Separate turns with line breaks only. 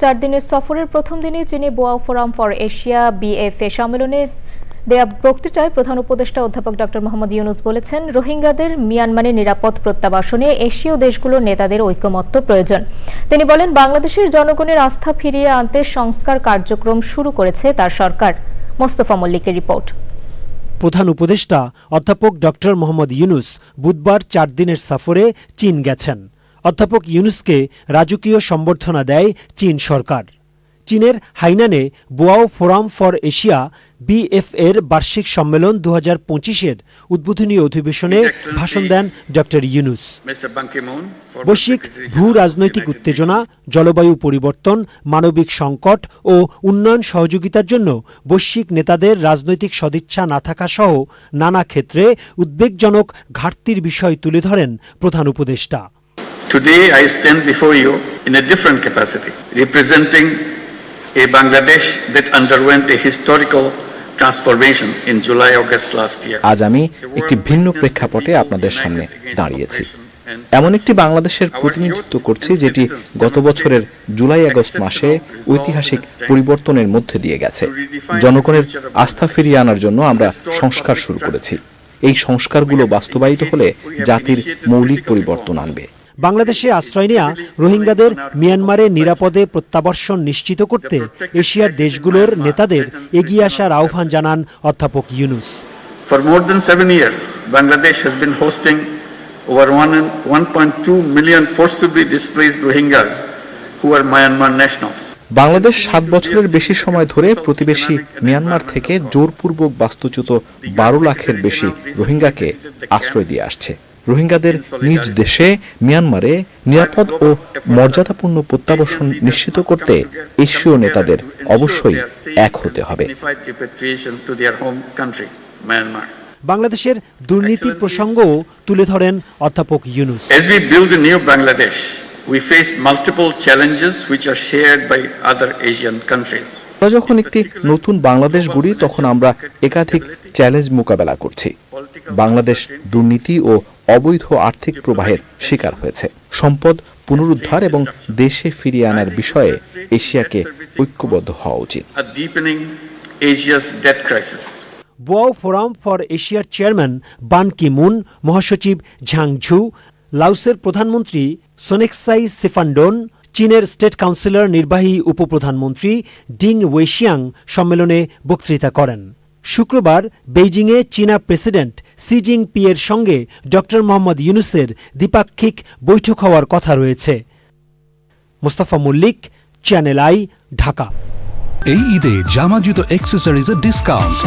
চার দিনের সফরের প্রথম দিনে চীনে Boao forum for Asia BFA সম্মেলনে দেয়া বক্তৃতায় প্রধান উপদেষ্টা অধ্যাপক ডক্টর মোহাম্মদ ইউনুস বলেছেন, রোহিঙ্গাদের মিয়ানমারে নিরাপদ প্রত্যাবাসনে এশীয় দেশগুলোর নেতাদের ঐকমত্য প্রয়োজন। তিনি বলেন, বাংলাদেশের জনগণের আস্থা ফিরিয়ে আনতে সংস্কার কার্যক্রম শুরু করেছে তার সরকার। মোস্তফা মল্লিকের রিপোর্ট।
প্রধান উপদেষ্টা অধ্যাপক ডক্টর মোহাম্মদ ইউনুস বুধবার চার দিনের সফরে চীন গেছেন। অধ্যাপক ইউনুসকে রাজকীয় সম্বর্ধনা দেয় চীন সরকার চীনের হাইনানে Boao forum for Asia BF এর বার্ষিক সম্মেলন দু হাজার পঁচিশের উদ্বোধনী অধিবেশনে ভাষণ দেন ডক্টর ইউনুস বৈশ্বিক ভূ রাজনৈতিক উত্তেজনা জলবায়ু পরিবর্তন মানবিক সংকট ও উন্নয়ন সহযোগিতার জন্য বৈশ্বিক নেতাদের রাজনৈতিক সদিচ্ছা না থাকা সহ নানা ক্ষেত্রে উদ্বেগজনক ঘাটতির বিষয় তুলে ধরেন প্রধান উপদেষ্টা.
Today, I stand before you in a different capacity, representing a Bangladesh that underwent a historical transformation in July, August last year.
আজ আমি একটি ভিন্ন প্রেক্ষাপটে আপনাদের সামনে দাঁড়িয়েছি। এমন একটি বাংলাদেশের প্রতিনিধিত্ব করছি যেটি গত বছরের জুলাই আগস্ট মাসে ঐতিহাসিক পরিবর্তনের মধ্যে দিয়ে গেছে। জনগণের আস্থা ফিরিয়ে আনার জন্য আমরা সংস্কার শুরু করেছি। এই সংস্কারগুলো বাস্তবায়িত হলে জাতির মৌলিক পরিবর্তন আনবে।
বাংলাদেশে আশ্রয় নেয়া রোহিঙ্গাদের মিয়ানমারে নিরাপদে প্রত্যাবর্ষণ নিশ্চিত করতে এশিয়ার দেশগুলোর নেতাদের এগিয়ে আসার আহ্বান জানান অধ্যাপক Yunus
For more than seven years, Bangladesh has been hosting over one and- 1.2 million forcibly displaced Rohingyas who are Myanmar nationals.
Bangladesh সাত বছরের বেশি সময় ধরে প্রতিবেশী মিয়ানমার থেকে জোরপূর্বক বাস্তুচ্যুত বারো লাখের বেশি রোহিঙ্গাকে আশ্রয় দিয়ে আসছে রোহিঙ্গাদের নিজ দেশে মিয়ানমারে নিরাপদ ও মর্যাদাপূর্ণ প্রত্যাবাসন নিশ্চিত করতে এশীয় নেতাদের অবশ্যই এক হতে হবে.
বাংলাদেশের দুর্নীতির প্রসঙ্গও তুলে ধরেন অধ্যাপক Yunus
As we build a new Bangladesh, we face multiple challenges which are shared by other Asian countries.
আমরা যখন একটি নতুন বাংলাদেশ গড়ি তখন আমরা একাধিক চ্যালেঞ্জ মোকাবেলা করছি বাংলাদেশ দুর্নীতি ও অবৈধ আর্থিক প্রবাহের শিকার হয়েছে। সম্পদ পুনরুদ্ধার এবং দেশে ফিরিয়ে আনার বিষয়ে এশিয়াকে ঐক্যবদ্ধ হওয়া উচিত.
বোয়াও ফোরাম ফর এশিয়ার চেয়ারম্যান বান কি মুন মহাসচিব ঝাং ঝু লাওসের প্রধানমন্ত্রী সোনেক্সাই সিফান্ডোন চীনের স্টেট কাউন্সিলর নির্বাহী উপপ্রধানমন্ত্রী ডিং ওয়েশিয়াং সম্মেলনে বক্তৃতা করেন। শুক্রবার বেইজিংয়ে চীনা প্রেসিডেন্ট সি জিংপি এর সঙ্গে ড মোহাম্মদ ইউনুসের দ্বিপাক্ষিক বৈঠক হওয়ার কথা রয়েছে। মোস্তফা মল্লিক চ্যানেল আই ঢাকা
এই ঈদে জামা জুতো অ্যাক্সেসরিজের ডিসকাউন্ট